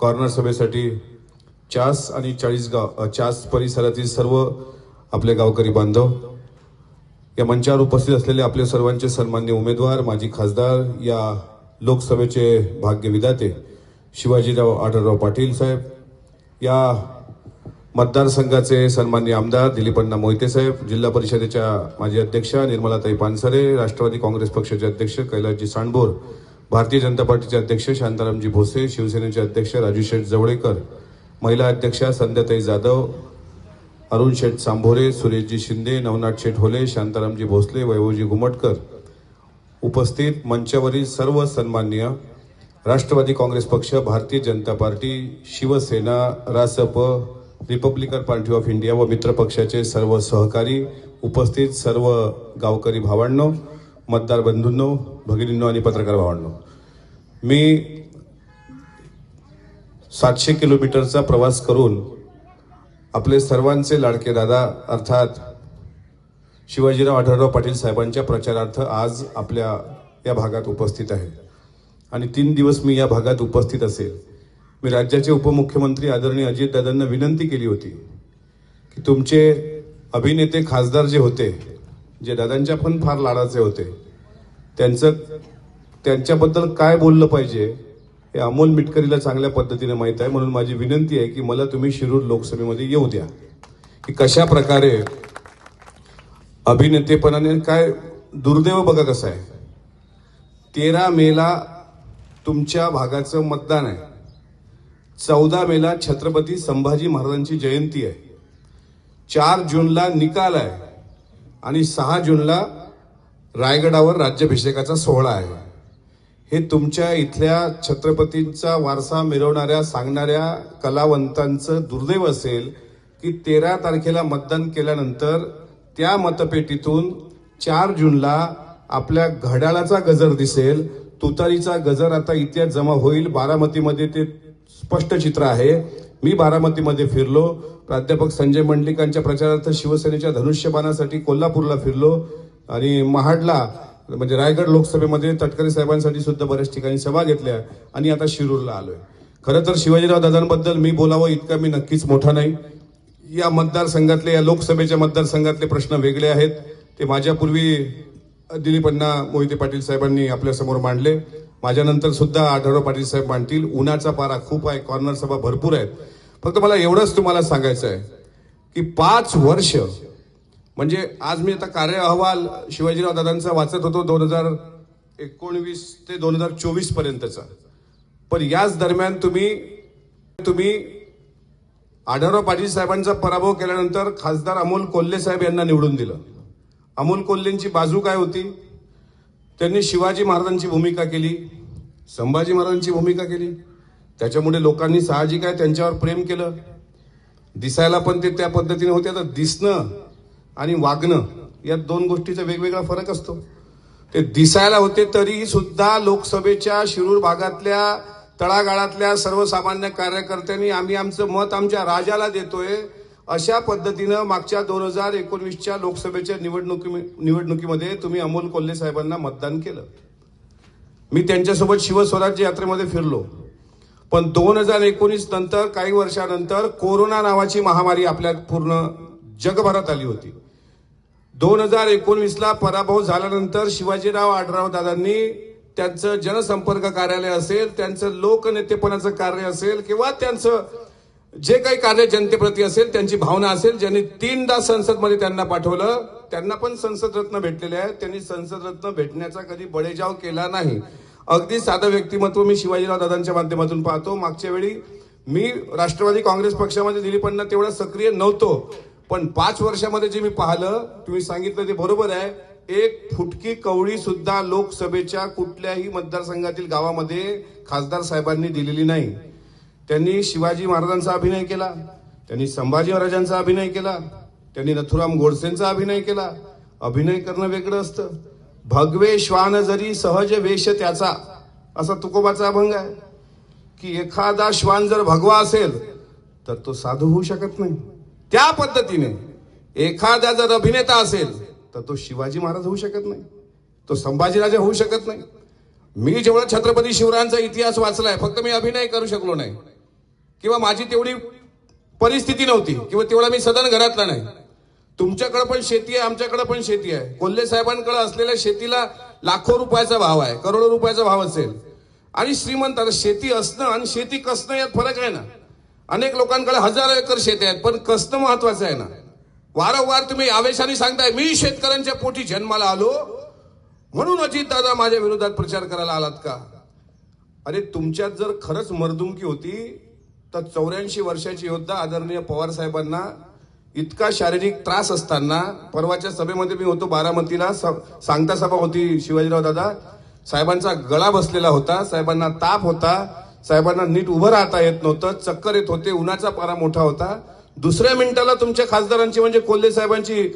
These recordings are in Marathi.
कॉर्नर सभेसाठी चास आणि चाळीसगाव चास परिसरातील सर्व आपले गावकरी बांधव या मंचावर उपस्थित असलेले आपले सर्वांचे सन्मान्य उमेदवार माजी खासदार या लोकसभेचे भाग्य विधाते शिवाजीराव आढळराव पाटील साहेब या मतदारसंघाचे सन्मान्य आमदार दिलीपण्णा मोहिते साहेब जिल्हा परिषदेच्या माजी अध्यक्षा निर्मलाताई पानसरे राष्ट्रवादी काँग्रेस पक्षाचे अध्यक्ष कैलासजी सांडभोर भारतीय जनता पार्टीचे अध्यक्ष शांतारामजी भोसे शिवसेनेचे अध्यक्ष राजू शेठ जवळेकर महिला अध्यक्षा संध्याताई जाधव अरुण शेठ सांभोरे सुरेशजी शिंदे नवनाथ शेठ होले शांतारामजी भोसले वैभवजी घुमटकर उपस्थित मंचावरील सर्व सन्माननीय राष्ट्रवादी काँग्रेस पक्ष Bharatiya Janata party Shivsena Rasap Republican party of India व मित्रपक्षाचे सर्व सहकारी उपस्थित सर्व गावकरी भावांनो मतदार बंधूंनो भगिनींनो आणि पत्रकार भावांनो मी सातशे किलोमीटरचा प्रवास करून आपले सर्वांचे लाडके दादा अर्थात शिवाजीराव आढळराव पाटील साहेबांच्या प्रचारार्थ आज आपल्या या भागात उपस्थित आहे. आणि तीन दिवस मी या भागात उपस्थित असेल. मी राज्याचे उपमुख्यमंत्री आदरणीय अजितदादांना विनंती केली होती की तुमचे अभिनेते खासदार जे होते जे दादांच्या पण फार लाडाचे होते त्यांचं त्यांच्याबद्दल काय बोललं पाहिजे हे अमोल मिटकरीला चांगल्या पद्धतीने माहीत आहे. म्हणून माझी विनंती आहे की मला तुम्ही शिरूर लोकसभेमध्ये येऊ द्या. की कशा प्रकारे अभिनेतेपणाने काय दुर्दैव बघा कसं आहे. तेरा मेला तुमच्या भागाचं मतदान आहे. चौदा मेला छत्रपती संभाजी महाराजांची जयंती आहे. चार जूनला निकाल आहे. आणि सहा जूनला रायगडावर राज्याभिषेकाचा सोहळा आहे. हे तुमच्या इथल्या छत्रपतींचा वारसा मिरवणाऱ्या सांगणाऱ्या कलावंतांचं दुर्दैव असेल की तेरा तारखेला मतदान केल्यानंतर त्या मतपेटीतून चार जूनला आपल्या घड्याळाचा गजर दिसेल तुतारीचा गजर आता इतिहास जमा होईल. बारामतीमध्ये ते स्पष्ट चित्र आहे. मी बारामतीमध्ये फिरलो. प्राध्यापक संजय मंडलिकांच्या प्रचारार्थ शिवसेनेच्या धनुष्यबाणासाठी कोल्हापूरला फिरलो. आणि महाडला म्हणजे रायगड लोकसभेमध्ये तटकरे साहेबांसाठी सुद्धा बऱ्याच ठिकाणी सभा घेतल्या आणि आता शिरूरला आलोय. खरं तर शिवाजीराव दादांबद्दल मी बोलावं इतका मी नक्कीच मोठा नाही. या मतदारसंघातले या लोकसभेच्या मतदारसंघातले प्रश्न वेगळे आहेत. ते माझ्यापूर्वी दिलीपांना मोहिते पाटील साहेबांनी आपल्यासमोर मांडले. माझ्यानंतर सुद्धा आढळराव पाटील साहेब मांडतील. उन्हाचा पारा खूप आहे कॉर्नर सभा भरपूर आहेत. फक्त मला एवढंच तुम्हाला सांगायचं आहे की पाच वर्ष म्हणजे आज मी आता कार्य अहवाल शिवाजीराव दादांचा वाचत होतो दोन हजार एकोणवीस ते दोन हजार चोवीस पर्यंतचा. पण याच दरम्यान तुम्ही तुम्ही आढळराव पाटील साहेबांचा पराभव केल्यानंतर खासदार अमोल कोल्हे साहेब यांना निवडून दिलं. अमोल कोल्हेंची बाजू काय होती? त्यांनी शिवाजी महाराजांची भूमिका केली. संभाजी महाराजांची भूमिका केली. त्याच्यामुळे लोकांनी साहजिक आहे त्यांच्यावर प्रेम केलं. दिसायला पण ते त्या पद्धतीने होते. तर दिसणं आणि वागणं या दोन गोष्टीचा वेगवेगळा फरक असतो. ते दिसायला होते तरी सुद्धा लोकसभेच्या शिरूर भागातल्या तळागाळातल्या सर्वसामान्य कार्यकर्त्यांनी आम्ही आमचं मत आमच्या राजाला देतोय. अशा पद्धतीनं मागच्या दोन हजार एकोणवीसच्या लोकसभेच्या निवडणुकी निवडणुकीमध्ये तुम्ही अमोल कोल्हे साहेबांना मतदान केलं. मी त्यांच्यासोबत शिवस्वराज्य यात्रेमध्ये फिरलो. पण दोन हजार एकोणीस नंतर काही वर्षानंतर कोरोना नावाची महामारी आपल्या पूर्ण जगभरात आली होती. दोन हजार एकोणवीसला पराभव झाल्यानंतर शिवाजीराव आढराव दादांनी त्यांचं जनसंपर्क कार्यालय असेल त्यांचं लोकनेतेपणाचं कार्य असेल किंवा त्यांचं जे काही कार्य जनतेप्रती असेल त्यांची भावना असेल ज्यांनी तीनदा संसदमध्ये त्यांना पाठवलं त्यांना पण संसद रत्न भेटलेले आहे त्यांनी संसद रत्न भेटण्याचा कधी बडेजाव केला नाही. अगदी साधं व्यक्तिमत्व मी शिवाजीराव दादांच्या माध्यमातून पाहतो. मागच्या वेळी मी राष्ट्रवादी काँग्रेस पक्षामध्ये दिलीपण्णा तेवढा सक्रिय नव्हतो. पण पाच वर्षामध्ये जे मी पाहिलं तुम्ही सांगितलं ते बरोबर आहे. एक फुटकी कवळी सुद्धा लोकसभेच्या कुठल्याही मतदारसंघातील गावामध्ये खासदार साहेबांनी दिलेली नाही. त्यांनी शिवाजी महाराजांचा अभिनय केला त्यांनी संभाजी महाराजांचा अभिनय केला त्यांनी नथुराम गोडसेंचा अभिनय केला. अभिनय करणं वेगळं असतं. भगवे श्वान जरी सहज वेश त्याचा असा तुकोबाचा अभंग आहे. की एखादा श्वान जर भगवा असेल तर तो साधू होऊ शकत नाही. त्या पद्धतीने एखादा जर अभिनेता असेल तर तो शिवाजी महाराज होऊ शकत नाही. तो संभाजीराजा होऊ शकत नाही. मी जेवढा छत्रपती शिवरायांचा इतिहास वाचलाय फक्त मी अभिनय करू शकलो नाही. किंवा माझी तेवढी परिस्थिती नव्हती किंवा तेवढा मी सदन घरातला नाही. तुमच्याकडे पण शेती आहे आमच्याकडे पण शेती आहे. कोल्हे साहेबांकडे असलेल्या शेतीला लाखो रुपयाचा भाव आहे करोडो रुपयाचा भाव असेल. आणि श्रीमंत आता शेती असणं आणि शेती कसणं यात फरक आहे ना. अनेक लोकांकडे हजारो एकर शेती आहेत पण कसणं महत्वाचं आहे ना. वारंवार तुम्ही आवेशाने सांगताय मी शेतकऱ्यांच्या पोटी जन्माला आलो. म्हणून अजित दादा माझ्या विरोधात प्रचार करायला आलात का? अरे तुमच्यात जर खरंच मर्दुमकी होती तर चौऱ्याऐंशी वर्षाची योद्धा आदरणीय पवार साहेबांना इतका शारीरिक त्रास असताना परवाच्या सभेमध्ये मी होतो बारामतीला स- सांगता सभा होती शिवाजीराव दादा. साहेबांचा गळा बसलेला होता साहेबांना ताप होता साहेबांना नीट उभं राहता येत नव्हतं चक्कर येत होते उन्हाचा पारा मोठा होता. दुसऱ्या मिनिटाला तुमच्या खासदारांची म्हणजे कोल्हे साहेबांची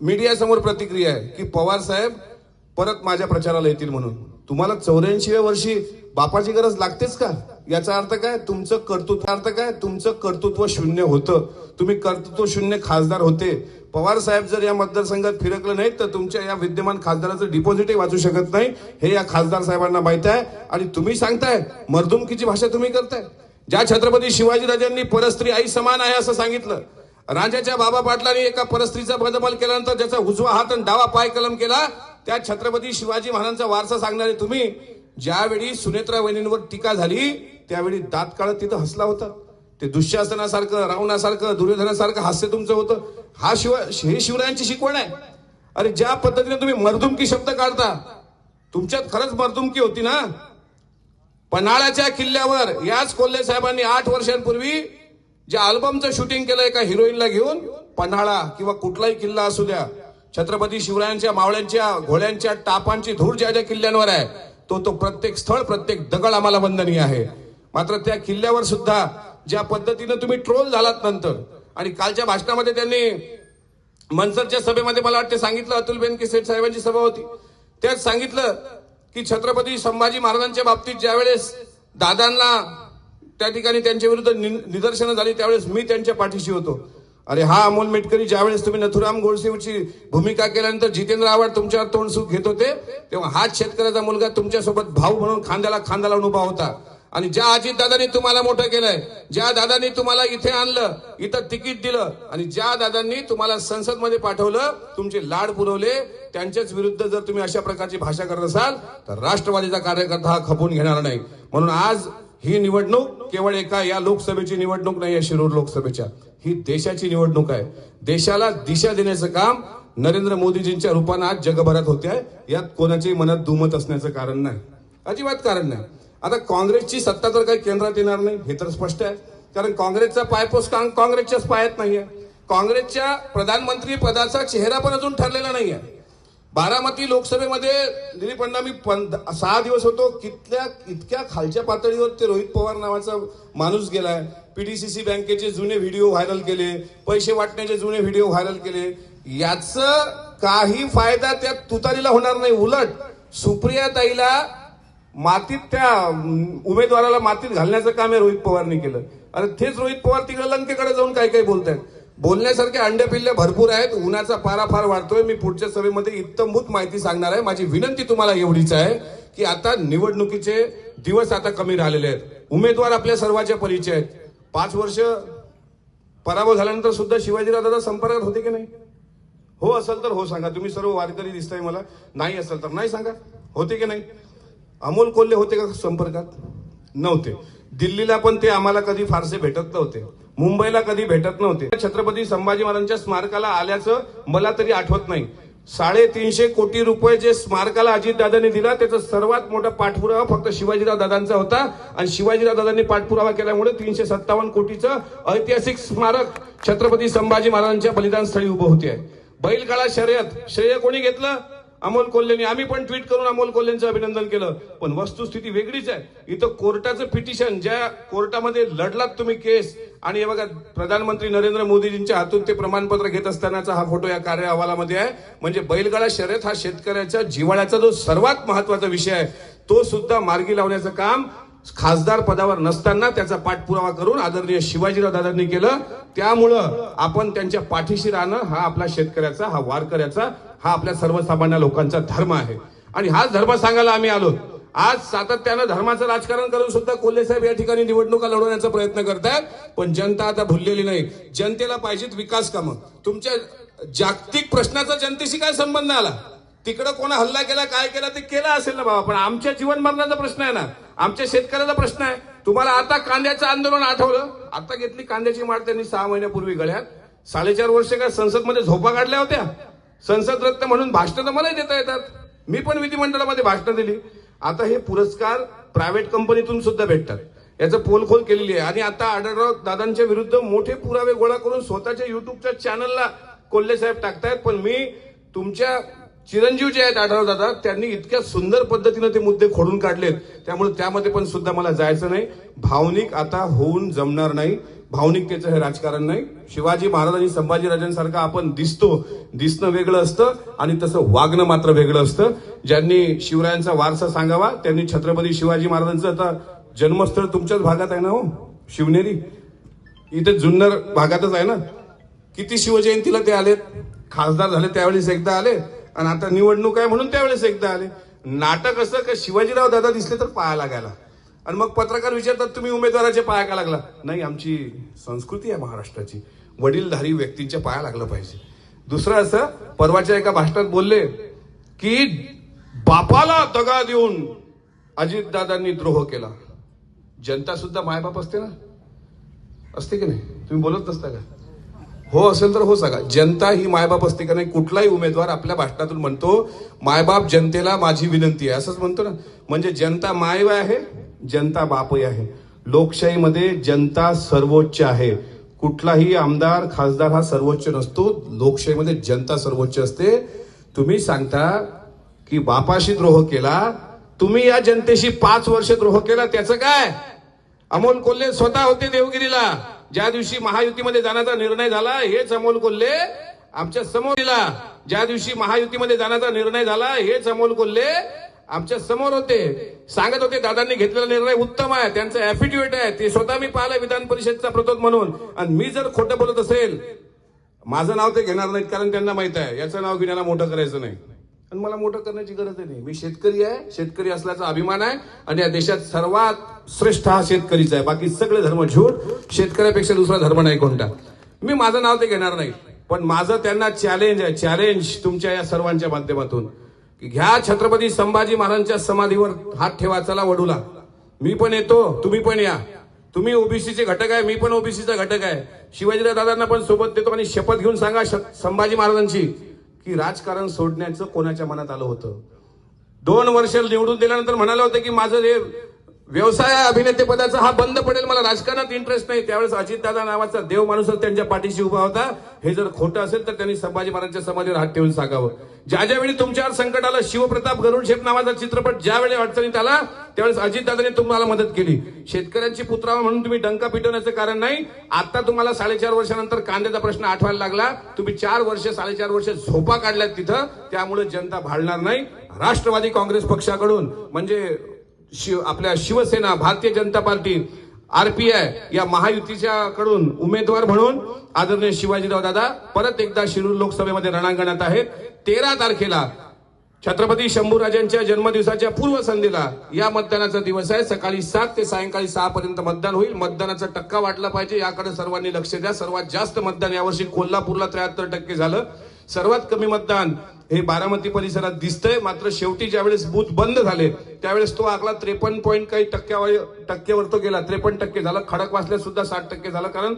मीडियासमोर प्रतिक्रिया आहे की पवार साहेब परत माझ्या प्रचाराला येतील म्हणून. तुम्हाला चौऱ्याऐंशीव्या वर्षी बापाची गरज लागतेच का? याचा अर्थ काय? तुमचं कर्तृत्व अर्थ काय? तुमचं कर्तृत्व शून्य होतं. तुम्ही कर्तृत्व शून्य खासदार होते. पवार साहेब जर या मतदारसंघात फिरकलं नाहीत तर तुमच्या या विद्यमान खासदाराचं डिपॉझिटही वाचू शकत नाही. हे या खासदार साहेबांना माहीत आहे. आणि तुम्ही सांगताय मर्दुमकीची भाषा तुम्ही करताय. ज्या छत्रपती शिवाजीराजांनी परस्त्री आई समान आहे असं सांगितलं राजाच्या बाबा पाटलांनी एका परस्त्रीचा बदल केल्यानंतर ज्याचा उजवा हात आणि डावा पाय कलम केला त्या छत्रपती शिवाजी महाराजांचा वारसा सांगणारे तुम्ही ज्यावेळी सुनेत्रा वहिनींवर टीका झाली त्यावेळी दात काळत तिथं हसला होता. ते दुःशासनासारखं रावणासारखं दुर्योधनासारखं हास्य तुमचं होतं. हा शिव हे शिवरायांची शिकवण आहे. अरे ज्या पद्धतीने तुम्ही मर्दुमकी शब्द काढता तुमच्यात खरंच मर्दुमकी होती ना? पन्हाळ्याच्या किल्ल्यावर याच कोल्हे साहेबांनी आठ वर्षांपूर्वी ज्या अल्बमचं शूटिंग केलं एका हिरोईनला घेऊन पन्हाळा किंवा कुठलाही किल्ला असू द्या छत्रपती शिवरायांच्या मावळ्यांच्या घोड्यांच्या टापांची धूळ ज्या ज्या किल्ल्यांवर आहे तो तो प्रत्येक स्थळ प्रत्येक दगड आम्हाला बंधनीय आहे. मात्र त्या किल्ल्यावर सुद्धा ज्या पद्धतीनं तुम्ही ट्रोल झालात नंतर आणि कालच्या भाषणामध्ये त्यांनी मनसरच्या सभेमध्ये मला वाटते सांगितलं अतुल बेनके सेठ साहेबांची सभा होती. त्यात सांगितलं की छत्रपती संभाजी महाराजांच्या बाबतीत ज्यावेळेस दादांना त्या ठिकाणी त्यांच्या विरुद्ध नि- निदर्शनं झाली त्यावेळेस मी त्यांच्या पाठीशी होतो. अरे हा अमोल मेटकरी ज्यावेळेस तुम्ही नथुराम गोडसेची भूमिका केल्यानंतर जितेंद्र आव्हाड तुमच्यावर तोंड सुख घेत होते तेव्हा हाच शेतकऱ्याचा मुलगा तुमच्यासोबत भाऊ म्हणून खांद्याला खांदा लावून उभा होता. आणि ज्या अजित दादांनी तुम्हाला मोठं केलंय ज्या दादांनी तुम्हाला इथे आणलं इथं तिकीट दिलं आणि ज्या दादांनी तुम्हाला संसदमध्ये पाठवलं तुमचे लाड पुरवले त्यांच्याच विरुद्ध जर तुम्ही अशा प्रकारची भाषा करत असाल तर राष्ट्रवादीचा कार्यकर्ता हा खपून घेणार नाही. म्हणून आज ही निवडणूक केवळ एका या लोकसभेची निवडणूक नाही आहे शिरूर लोकसभेच्या. ही देशाची निवडणूक आहे. देशाला दिशा देण्याचं काम नरेंद्र मोदीजींच्या रूपानं आज जगभरात होते आहे. यात कोणाच्याही मनात दुमत असण्याचं कारण नाही. अजिबात कारण नाही. आता काँग्रेसची सत्ता तर काही केंद्रात येणार नाही हे तर स्पष्ट आहे. कारण काँग्रेसचा पायपोस काम काँग्रेसच्याच पायात नाहीये. काँग्रेसच्या प्रधानमंत्री पदाचा चेहरा पण अजून ठरलेला नाही आहे बारामती लोकसभेमध्ये दिलीप अण्णा मी सहा दिवस होतो कितल्या इतक्या खालच्या पातळीवर ते रोहित पवार नावाचा माणूस गेलाय. पीडीसीसी बँकेचे जुने व्हिडिओ व्हायरल केले पैसे वाटण्याचे जुने व्हिडिओ व्हायरल केले. याच काही फायदा त्या तुतारीला होणार नाही उलट सुप्रिया ताईला मातीत त्या उमेदवाराला मातीत घालण्याचं काम हे रोहित पवारने केलं. अरे तेच रोहित पवार तिकडे लंकेकडे जाऊन काय काय बोलतायत. बोलण्यासारखे अंडे पिल्ले भरपूर आहेत उन्हाचा पारा फार वाढतोय मी पुढच्या सभेमध्ये इत्तमभूत माहिती सांगणार आहे. माझी विनंती तुम्हाला एवढीच आहे की आता निवडणुकीचे दिवस आता कमी राहिलेले आहेत. उमेदवार आपल्या सर्वांच्या परिचय आहेत. पाच वर्ष पराभव झाल्यानंतर सुद्धा शिवाजीराव दादा संपर्कात होते की नाही? हो असेल तर हो सांगा. तुम्ही सर्व वारकरी दिसताय मला. नाही असेल तर नाही सांगा. होते की नाही? अमोल कोल्हे होते का संपर्कात? नव्हते. दिल्लीला पण ते आम्हाला कधी फारसे भेटत नव्हते. मुंबईला कधी भेटत नव्हते. छत्रपती संभाजी महाराजांच्या स्मारकाला आल्याचं मला तरी आठवत नाही. साडेतीनशे कोटी रुपये जे स्मारकाला अजितदादांनी दिला त्याचा सर्वात मोठा पाठपुरावा फक्त शिवाजीराव दादांचा होता. आणि शिवाजीराव दादांनी पाठपुरावा केल्यामुळे तीनशे सत्तावन्न कोटीचं ऐतिहासिक स्मारक छत्रपती संभाजी महाराजांच्या बलिदान स्थळी उभं होते. बैलगाडा शर्यत श्रेय कोणी घेतलं? अमोल कोल्हेने आम्ही पण ट्विट करून अमोल कोल्हेंचं अभिनंदन केलं. पण वस्तुस्थिती वेगळीच आहे. इथं कोर्टाचं पिटिशन ज्या कोर्टामध्ये लढलात तुम्ही केस आणि हे बघा प्रधानमंत्री नरेंद्र मोदीजींच्या हातून ते प्रमाणपत्र घेत असतानाचा हा फोटो या कार्य अहवालामध्ये आहे. म्हणजे बैलगाडा शर्यत हा शेतकऱ्याच्या जिवाळ्याचा जो सर्वात महत्त्वाचा विषय आहे तो सुद्धा मार्गी लावण्याचं काम खासदार पदावर नसताना त्याचा पाठपुरावा करून आदरणीय शिवाजीराव दादांनी केलं. त्यामुळं आपण त्यांच्या पाठीशी राहणं हा आपला शेतकऱ्याचा हा वारकऱ्याचा हा आपल्या सर्वसामान्य लोकांचा धर्म आहे. आणि हाच धर्म सांगायला आम्ही आलो. आज सातत्यानं धर्माचं राजकारण करून सुद्धा कोल्हे साहेब या ठिकाणी निवडणुका लढवण्याचा प्रयत्न करतायत. पण जनता आता भुललेली नाही. जनतेला पाहिजेत विकास कामं. तुमच्या जागतिक प्रश्नाचा जनतेशी काय संबंध आला? तिकडं कोणा हल्ला केला काय केला ते केला असेल ना बाबा. पण आमच्या जीवन मरणाचा प्रश्न आहे ना. आमच्या शेतकऱ्याचा प्रश्न आहे. तुम्हाला आता कांद्याचं आंदोलन आठवलं? आता घेतली कांद्याची माळ त्यांनी सहा महिन्यापूर्वी गळ्यात. साडेचार वर्ष काय संसदमध्ये झोपा काढल्या होत्या? संसद रत्न म्हणून भाषणं तर मलाही देता येतात. मी पण विधिमंडळामध्ये भाषणं दिली. आता हे पुरस्कार प्रायव्हेट कंपनीतून सुद्धा भेटतात. याचं पोलखोल केलेली आहे. आणि आता आढळराव दादांच्या विरुद्ध मोठे पुरावे गोळा करून स्वतःच्या युट्यूबच्या चॅनलला कोल्हे साहेब टाकतायत. पण मी तुमच्या चिरंजीव जे आहेत आढळराव दादा त्यांनी इतक्या सुंदर पद्धतीनं ते मुद्दे खोडून काढलेत. त्यामुळे त्यामध्ये पण सुद्धा मला जायचं नाही. भावनिक आता होऊन जमणार नाही. भावनिकतेचं हे राजकारण नाही. शिवाजी महाराज आणि संभाजीराजांसारखं आपण दिसतो. दिसणं वेगळं असतं आणि तसं वागणं मात्र वेगळं असतं. ज्यांनी शिवरायांचा वारसा सांगावा त्यांनी छत्रपती शिवाजी महाराजांचं आता जन्मस्थळ तुमच्याच भागात आहे ना हो? शिवनेरी. इथे जुन्नर भागातच आहे ना? किती शिवजयंतीला ते आलेत? खासदार झाले त्यावेळेस एकदा आले. आणि आता निवडणूक आहे म्हणून त्यावेळेस एकदा आले. नाटक असं का शिवाजीराव दादा दिसले तर पाया लागायला. आणि मग पत्रकार विचारतात तुम्ही उमेदवाराचे पाया का लागला? नाही आमची संस्कृती आहे महाराष्ट्राची. वडीलधारी व्यक्तींच्या पाया लागलं पाहिजे. दुसरं असं परवाच्या एका भाषणात बोलले की बापाला दगा देऊन अजितदादांनी द्रोह केला. जनता सुद्धा मायबाप असते ना? असते की नाही? तुम्ही बोलत नसता का? हो असेल तर हो सांगा. जनता ही मायबाप असते का नाही? कुठलाही उमेदवार आपल्या भाषणातून म्हणतो मायबाप जनतेला माझी विनंती आहे. असंच म्हणतो ना. म्हणजे जनता माय आहे जनता बापही आहे. लोकशाहीमध्ये जनता सर्वोच्च आहे. कुठलाही आमदार खासदार हा सर्वोच्च नसतो. लोकशाहीमध्ये जनता सर्वोच्च असते. तुम्ही सांगता की बापाशी द्रोह केला तुम्ही या जनतेशी पाच वर्ष द्रोह केला त्याचं काय? अमोल कोल्हे स्वतः होते देवगिरीला. ज्या दिवशी महायुतीमध्ये जाण्याचा निर्णय झाला हेच अमोल कोल्हे आमच्यासमोर दिला ज्या दिवशी महायुतीमध्ये जाण्याचा निर्णय झाला हेच अमोल कोल्हे आमच्यासमोर होते. सांगत होते दादांनी घेतलेला निर्णय उत्तम आहे त्यांचं ऍफिडेव्हिट आहे. ते स्वतः मी पाहिलं विधान परिषदचा प्रतोद म्हणून. आणि मी जर खोटं बोलत असेल माझं नाव ते घेणार नाहीत कारण त्यांना माहीत आहे. याचं नाव घेण्याला मोठं करायचं नाही. आणि मला मोठं करण्याची गरज नाही. मी शेतकरी आहे शेतकरी असल्याचा अभिमान आहे आणि या देशात सर्वात श्रेष्ठ हा शेतकरीचा आहे. बाकी सगळे धर्म झूट शेतकऱ्यापेक्षा दुसरा धर्म नाही कोणता. मी माझं नाव ते घेणार नाही पण माझं त्यांना चॅलेंज आहे. चॅलेंज तुमच्या या सर्वांच्या माध्यमातून. की घ्या छत्रपती संभाजी महाराजांच्या समाधीवर हात ठेवा चला वडूला. मी पण येतो तुम्ही पण या. तुम्ही ओबीसीचे घटक आहे मी पण ओबीसीचा घटक आहे. शिवाजीराव दादांना पण सोबत देतो आणि शपथ घेऊन सांगा श- संभाजी महाराजांची. की राजकारण सोडण्याचं कोणाच्या मनात आलं होतं? दोन वर्ष निवडून दिल्यानंतर म्हणाले होते की माझं हे व्यवसाय अभिनेतेपदाचा अभिनेते पदाचा हा बंद पडेल मला राजकारणात इंटरेस्ट नाही. त्यावेळेस अजितदादा नावाचा देव माणूसच त्यांच्या पाठीशी उभा होता हे जर खोटं असेल तर त्यांनी संभाजी महाराजांच्या समाधीवर हात ठेवून सांगावं. ज्या ज्यावेळी तुमच्यावर संकट आलं शिवप्रताप गरुड शेप नावाचा चित्रपट ज्यावेळी अडचणीत आला त्यावेळेस अजितदादांनी तुम्हाला मदत केली. शेतकऱ्यांची पुत्रावा म्हणून तुम्ही डंका पिटवण्याचं कारण नाही. आता तुम्हाला साडेचार वर्षानंतर कांद्याचा प्रश्न आठवायला लागला. तुम्ही चार वर्ष साडेचार वर्ष झोपा काढल्यात तिथं. त्यामुळे जनता भाळणार नाही. राष्ट्रवादी काँग्रेस पक्षाकडून म्हणजे शिव आपल्या शिवसेना भारतीय जनता पार्टी आरपीआय या महायुतीच्या कडून उमेदवार म्हणून आदरणीय शिवाजीराव दादा परत एकदा शिरूर लोकसभेमध्ये रणांगणात आहेत. तेरा तारखेला छत्रपती शंभूराजांच्या जन्मदिवसाच्या पूर्वसंध्येला या मतदानाचा दिवस आहे. सकाळी सात ते सायंकाळी सहा पर्यंत मतदान होईल. मतदानाचा टक्का वाटला पाहिजे. याकडे सर्वांनी लक्ष द्या. सर्वात जास्त मतदान यावर्षी कोल्हापूरला त्र्याहत्तर टक्के झालं. सर्वात कमी मतदान हे बारामती परिसरात दिसतंय. मात्र शेवटी ज्यावेळेस बूथ बंद झाले त्यावेळेस तो आकडा त्रेपन्न पॉईंट काही टक्क्यावर टक्केवर तो गेला. त्रेपन्न टक्के झाला. खडक वाचल्या सुद्धा साठ टक्के झाला. कारण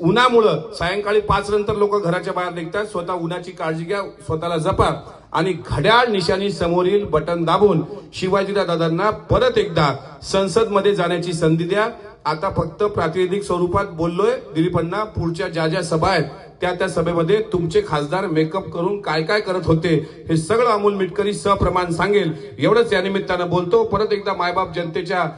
उन्हामुळं सायंकाळी पाच नंतर लोक घराच्या बाहेर निघतात. स्वतः उन्हाची काळजी घ्या स्वतःला जपा आणि घड्याळ निशाणी समोरील बटन दाबून. शिवाजीराव दादांना परत एकदा संसदमध्ये जाण्याची संधी द्या. आता फक्त प्रातिनिधिक स्वरूपात बोललोय. दिलीपांना पुढच्या ज्या ज्या सभा आहेत त्या त्या सभेमध्ये तुमचे खासदार मेकअप करून काय काय करत होते हे सगळं अमोल मिटकरी सप्रमाण सांगेल. एवढंच या निमित्तानं बोलतो. परत एकदा मायबाप जनतेच्या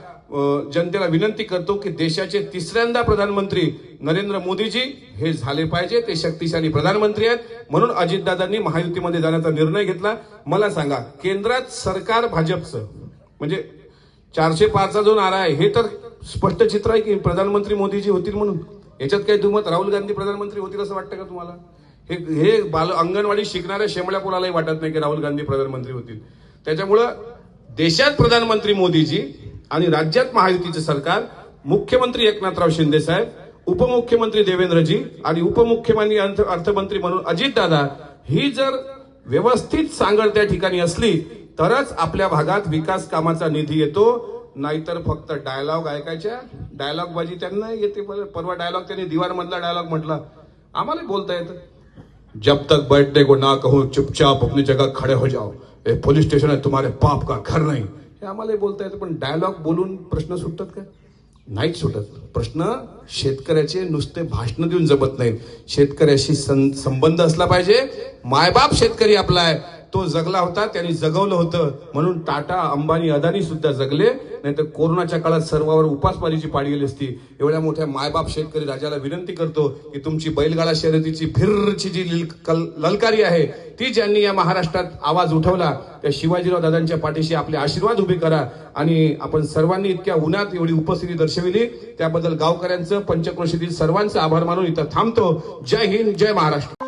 जनतेला विनंती करतो की देशाचे तिसऱ्यांदा प्रधानमंत्री नरेंद्र मोदीजी हे झाले पाहिजे. ते शक्तिशाली प्रधानमंत्री आहेत. म्हणून अजितदादांनी महायुतीमध्ये जाण्याचा निर्णय घेतला. मला सांगा केंद्रात सरकार भाजपचं म्हणजे चारशे पाचचा जो नारा आहे हे तर स्पष्ट चित्र आहे की प्रधानमंत्री मोदीजी होतील म्हणून. याच्यात काही दुमत राहुल गांधी प्रधानमंत्री होतील असं वाटतं का तुम्हाला? हे हे बाल अंगणवाडी शिकणाऱ्या शेमळ्या कोणालाही वाटत नाही की राहुल गांधी प्रधानमंत्री होतील. त्याच्यामुळं देशात प्रधानमंत्री मोदीजी आणि राज्यात महायुतीचे सरकार मुख्यमंत्री एकनाथराव शिंदे साहेब उपमुख्यमंत्री देवेंद्रजी आणि उपमुख्यमंत्री अर्थ- अर्थमंत्री म्हणून अजितदादा ही जर व्यवस्थित सांगड त्या ठिकाणी असली तरच आपल्या भागात विकास कामाचा निधी येतो नाहीतर फक्त डायलॉग ऐकायच्या डायलॉगबाजी त्यांना येते परवा डायलॉग त्यांनी दिवार मधला डायलॉग म्हटला. आम्हाला बोलता येतं. जब तक बैठने को ना कहूं चुपचाप अपनी जगह खड़े हो जाओ. हे पोलीस स्टेशन है तुम्हारे पाप का घर नाही. हे आम्हालाही बोलता येतं पण डायलॉग बोलून प्रश्न सुटतात का? नाहीच सुटत. प्रश्न शेतकऱ्याचे नुसते भाषण देऊन जमत नाहीत. शेतकऱ्याशी सं- संबंध असला पाहिजे. मायबाप शेतकरी आपला आहे. तो जगला होता त्यांनी जगवलं होतं. म्हणून टाटा अंबानी अदानी सुद्धा जगले. नाही तर कोरोनाच्या काळात सर्वावर उपासमारीची पाळी गेली असती. एवढ्या मोठ्या मायबाप शेतकरी राजाला विनंती करतो की तुमची बैलगाडा शर्यतीची फिरची जी कल- ललकारी आहे ती ज्यांनी या महाराष्ट्रात आवाज उठवला त्या शिवाजीराव दादांच्या पाठीशी आपले आशीर्वाद उभे करा. आणि आपण सर्वांनी इतक्या उन्हात एवढी उपस्थिती दर्शविली. त्याबद्दल गावकऱ्यांचं पंचक्रोशीतील सर्वांचं आभार मानून इथं थांबतो. जय हिंद जय महाराष्ट्र.